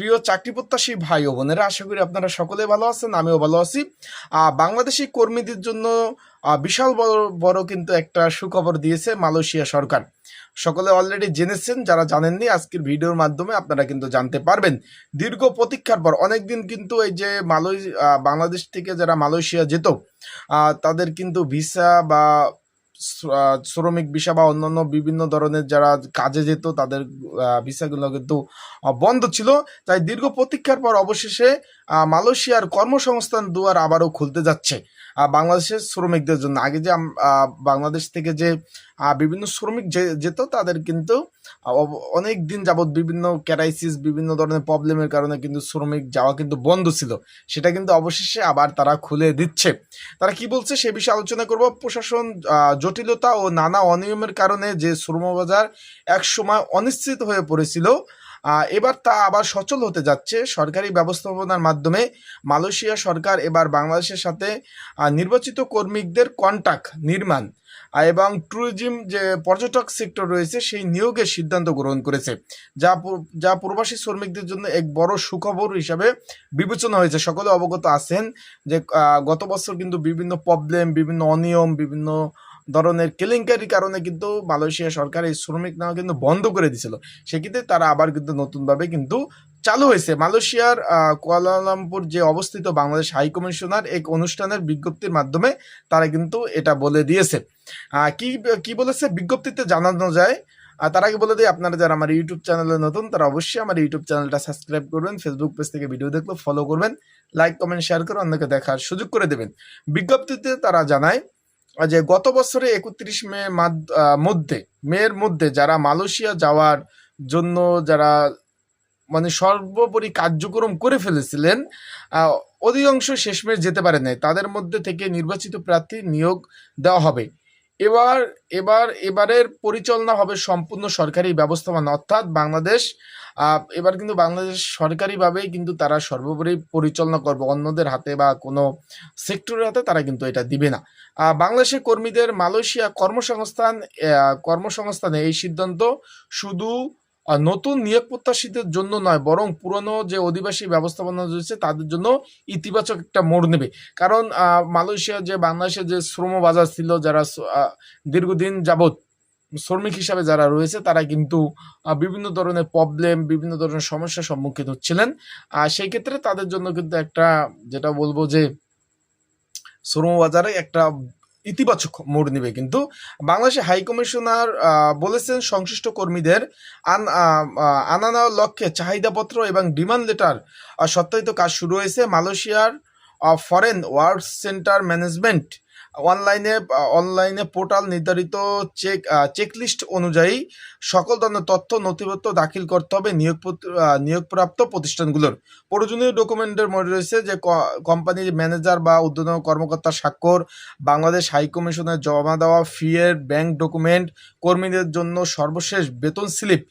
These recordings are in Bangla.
প্রিয় চাকরি প্রত্যাশী ভাই ও বোনেরা, আশা করি আপনারা সকলে ভালো আছেন, আমিও ভালো আছি। বাংলাদেশি কর্মীদের জন্য বিশাল বড় বড় কিন্তু একটা সুখবর দিয়েছে মালয়েশিয়া সরকার। সকলে অলরেডি জেনেছেন, যারা জানেননি, আজকের ভিডিওর মাধ্যমে আপনারা কিন্তু জানতে পারবেন। দীর্ঘ প্রতীক্ষার পর, অনেকদিন কিন্তু এই যে মালয় বাংলাদেশ থেকে যারা মালয়েশিয়া যেত তাদের কিন্তু ভিসা বা শ্রমিক ভিসা বা অন্যান্য বিভিন্ন ধরনের যারা কাজে যেত, তাদের ভিসাগুলো কিন্তু বন্ধ ছিল। তাই দীর্ঘ প্রতীক্ষার পর অবশেষে মালয়েশিয়ার কর্মসংস্থান দুয়ার আবারও খুলতে যাচ্ছে। বাংলাদেশের শ্রমিকদের জন্য। আগে যে বাংলাদেশ থেকে যে বিভিন্ন শ্রমিক যেত, তাদের কিন্তু অনেক দিন যাবৎ বিভিন্ন ক্যারাইসিস, বিভিন্ন ধরনের প্রবলেমের কারণে কিন্তু শ্রমিক যাওয়া কিন্তু বন্ধ ছিল। সেটা কিন্তু অবশেষে আবার তারা খুলে দিচ্ছে। তারা কি বলছে সে বিষয়ে আলোচনা করব। প্রশাসন জটিলতা ও নানা অনিয়মের কারণে যে শ্রমবাজার এক সময় অনিশ্চিত হয়ে পড়েছিল এবার তা আবার সচল হতে যাচ্ছে। সরকারি ব্যবস্থাপনার মাধ্যমে মালয়েশিয়া সরকার এবার বাংলাদেশের সাথে নির্বাচিত কর্মীদের কন্ট্যাক্ট নির্মাণ এবং ট্যুরিজম যে পর্যটক সেক্টর রয়েছে, সেই নিয়োগের সিদ্ধান্ত গ্রহণ করেছে। যা যা প্রবাসী শ্রমিকদের জন্য এক বড় সুখবর হিসাবে বিবেচনা হয়েছে। সকলে অবগত আছেন যে গত বছর কিন্তু বিভিন্ন প্রবলেম বিভিন্ন অনিয়ম, বিভিন্ন ধরনের কেলেঙ্কারির কারণে কিন্তু মালয়েশিয়া সরকার এই শ্রমিক নেওয়া কিন্তু বন্ধ করে দিয়েছিল সেক্ষেত্রে তারা আবার কিন্তু নতুনভাবে কিন্তু চালু হয়েছে। মালয়েশিয়ার কুয়ালালামপুর যে অবস্থিত বাংলাদেশ হাই কমিশনার এক অনুষ্ঠানের বিজ্ঞপ্তির মাধ্যমে তারা কিন্তু এটা বলে দিয়েছে। কি কি বলেছে? বিজ্ঞপ্তিতে জানানো যায় আর তার আগে বলে দিই, আপনারা যারা আমার ইউটিউব চ্যানেলে নতুন, তারা অবশ্যই আমার ইউটিউব চ্যানেলটা সাবস্ক্রাইব করবেন ফেসবুক পেজ থেকে ভিডিও দেখলে ফলো করবেন লাইক কমেন্ট শেয়ার করে অন্যকে দেখার সুযোগ করে দেবেন। বিজ্ঞপ্তিতে তারা জানায় যে গত বছরে একত্রিশ মে মধ্যে, মের মধ্যে যারা মালয়েশিয়া যাওয়ার জন্য যারা মানে সর্বোপরি কার্যক্রম করে ফেলেছিলেন অধিকাংশ শেষমেশ যেতে পারে নাই। তাদের মধ্যে থেকে নির্বাচিত প্রার্থী নিয়োগ দেওয়া হবে। এবার এবার, এবারের পরিচালনা হবে সম্পূর্ণ সরকারি ব্যবস্থাপনা, অর্থাৎ বাংলাদেশ এবার কিন্তু বাংলাদেশ সরকারিভাবেই কিন্তু তারা সর্বোপরি পরিচালনা করবে। অন্যদের হাতে বা কোনো সেক্টরের হাতে তারা কিন্তু এটা দিবে না। বাংলাদেশের কর্মীদের মালয়েশিয়া কর্মসংস্থান কর্মসংস্থানে এই সিদ্ধান্ত শুধু নতুন নিয়োগ প্রত্যাশীদের জন্য নয়, বরং পুরনো যে অধিবাসী ব্যবস্থাপনা রয়েছে তাদের জন্য ইতিবাচক একটা মোড় নেবে। কারণ মালয়েশিয়া যে, বাংলাদেশের যে শ্রম বাজার ছিল, যারা দীর্ঘদিন যাবৎ শ্রমিক হিসাবে যারা রয়েছে, তারা কিন্তু বিভিন্ন ধরনের প্রবলেম বিভিন্ন ধরনের সমস্যার সম্মুখীন হচ্ছিলেন। আর সেই ক্ষেত্রে তাদের জন্য কিন্তু একটা, যেটা বলব যে শ্রমবাজারে একটা ইতিবাচক মোড় নিবে। কিন্তু বাংলাদেশের হাই কমিশনার বলেছেন সংশ্লিষ্ট কর্মীদের আন লক্ষ্যে চাহিদাপত্র এবং ডিমান্ড লেটার সত্যায়িত কাজ শুরু হয়েছে মালয়েশিয়ার ফরেন ওয়ার্ক সেন্টার ম্যানেজমেন্ট অনলাইনে অনলাইনে পোর্টাল নির্ধারিত চেক চেকলিস্ট অনুযায়ী সকল ধরনের তথ্য নথিপত্র দাখিল করতে হবে নিয়োগ নিয়োগপ্রাপ্ত প্রতিষ্ঠানগুলোর। প্রয়োজনীয় ডকুমেন্টের মধ্যে রয়েছে যে কোম্পানির ম্যানেজার বা উদ্বোধন কর্মকর্তার স্বাক্ষর, বাংলাদেশ হাইকমিশনের জমা দেওয়া ফিয়ের ব্যাংক ডকুমেন্ট কর্মীদের জন্য সর্বশেষ বেতন স্লিপ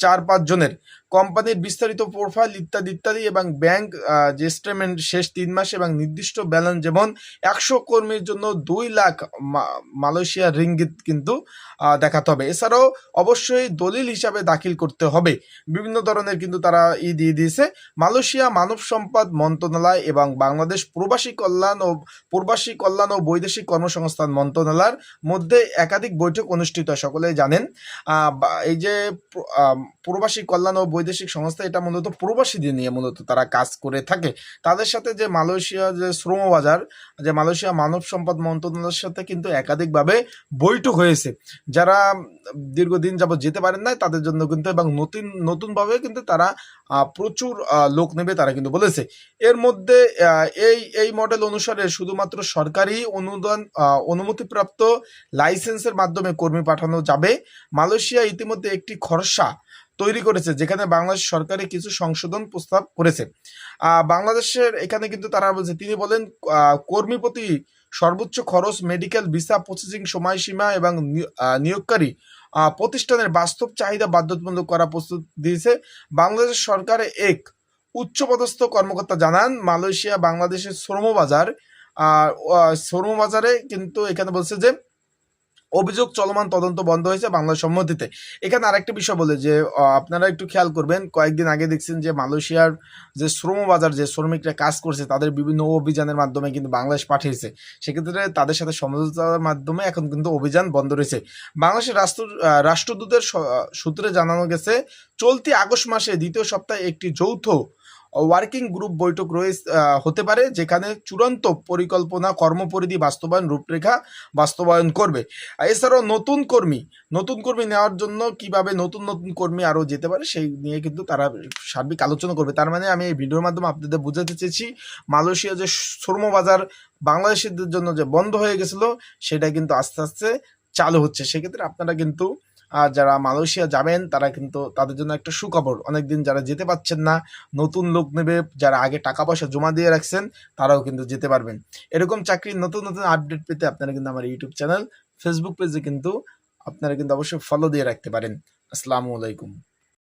চার পাঁচ জনের। কোম্পানির বিস্তারিত প্রোফাইল ইত্যাদি ইত্যাদি এবং ব্যাংক যে স্টেটমেন্ট শেষ তিন মাস এবং নির্দিষ্ট ব্যালেন্স যেমন একশো কর্মীর জন্য দুই লাখ মালয়েশিয়ার রিঙ্গিত কিন্তু দেখাতে হবে। এছাড়াও অবশ্যই দলিল হিসাবে দাখিল করতে হবে। বিভিন্ন ধরনের কিন্তু তারা ই দিয়ে দিয়েছে। মালয়েশিয়া মানব সম্পদ মন্ত্রণালয় এবং বাংলাদেশ প্রবাসী কল্যাণ ও প্রবাসী কল্যাণ ও বৈদেশিক কর্মসংস্থান মন্ত্রণালয়ের মধ্যে একাধিক বৈঠক অনুষ্ঠিত সকলেই জানেন। এই যে প্র- প্রবাসী কল্যাণ ও বৈদেশিক সংস্থা এটা মূলত প্রবাসীদের নিয়ে মূলত তারা কাজ করে থাকে। তাদের সাথে যে মালয়েশিয়া যে শ্রম বাজার, যে মালয়েশিয়া মানব সম্পদ মন্ত্রণালয়ের সাথে কিন্তু একাধিকভাবে বৈঠক হয়েছে। যারা দীর্ঘদিন যাবত যেতে পারেন না তাদের জন্য কিন্তু এবং নতুন, নতুনভাবে কিন্তু তারা প্রচুর লোক নেবে তারা কিন্তু বলেছে। এর মধ্যে এই এই মডেল অনুসারে শুধুমাত্র সরকারি অনুদান অনুমতিপ্রাপ্ত লাইসেন্সের মাধ্যমে কর্মী পাঠানো যাবে। মালয়েশিয়া ইতিমধ্যে একটি খরসা তৈরি করেছে, যেখানে বাংলাদেশ সরকারে কিছু সংশোধন প্রস্তাব করেছে। বাংলাদেশের এখানে কিন্তু তারা বলছে, তিনি বলেন কর্মী প্রতি সর্বোচ্চ খরচ মেডিকেল, ভিসা, প্রসেসিং সময়সীমা এবং নিয়োগকারী প্রতিষ্ঠানের বাস্তব চাহিদা বাধ্যতামূলক করা প্রস্তুত দিয়েছে। বাংলাদেশ সরকার এক উচ্চপদস্থ কর্মকর্তা জানান, মালয়েশিয়া, বাংলাদেশের শ্রমবাজার শ্রমবাজারে কিন্তু এখানে বলছে যে অভিযোগ চলমান তদন্ত বন্ধ হয়েছে বাংলা সম্মতিতে। এখানে আরেকটা বিষয় বলে যে আপনারা একটু খেয়াল করবেন, কয়েকদিন আগে দেখছেন যে মালয়েশিয়ার যে শ্রম বাজার, যে শ্রমিকরা কাজ করছে, তাদের বিভিন্ন অভিযানের মাধ্যমে কিন্তু বাংলাদেশ পাঠিয়েছে। সেক্ষেত্রে তাদের সাথে সমঝোতার মাধ্যমে এখন কিন্তু অভিযান বন্ধ রয়েছে। বাংলাদেশের রাষ্ট্র রাষ্ট্রদূতের সূত্রে জানানো গেছে, চলতি আগস্ট মাসে দ্বিতীয় সপ্তাহে একটি যৌথ ওয়ার্কিং গ্রুপ বৈঠক রয়েছে হতে পারে, যেখানে চূড়ান্ত পরিকল্পনা, কর্মপরিধি বাস্তবায়ন রূপরেখা বাস্তবায়ন করবে। এছাড়াও নতুন কর্মী নতুন কর্মী নেওয়ার জন্য কীভাবে নতুন নতুন কর্মী আরও যেতে পারে, সেই নিয়ে কিন্তু তারা সার্বিক আলোচনা করবে। তার মানে আমি এই ভিডিওর মাধ্যমে আপনাদের বোঝাতে চেয়েছি, মালয়েশিয়া যে শ্রমবাজার বাংলাদেশিদের জন্য যে বন্ধ হয়ে গেছিল, সেটা কিন্তু আস্তে আস্তে চালু হচ্ছে। সেক্ষেত্রে আপনারা কিন্তু যারা মালয়েশিয়া যাবেন, তারা কিন্তু তাদের জন্য একটা সুখবর। অনেকদিন যারা যেতে পারছেন না, নতুন লোক নেবে, যারা আগে টাকা পয়সা জমা দিয়ে রাখছেন, তারাও কিন্তু যেতে পারবেন। এরকম চাকরির নতুন নতুন আপডেট পেতে আপনারা কিন্তু আমার ইউটিউব চ্যানেল ফেসবুক পেজে কিন্তু আপনারা কিন্তু অবশ্যই ফলো দিয়ে রাখতে পারেন। আসসালামু আলাইকুম।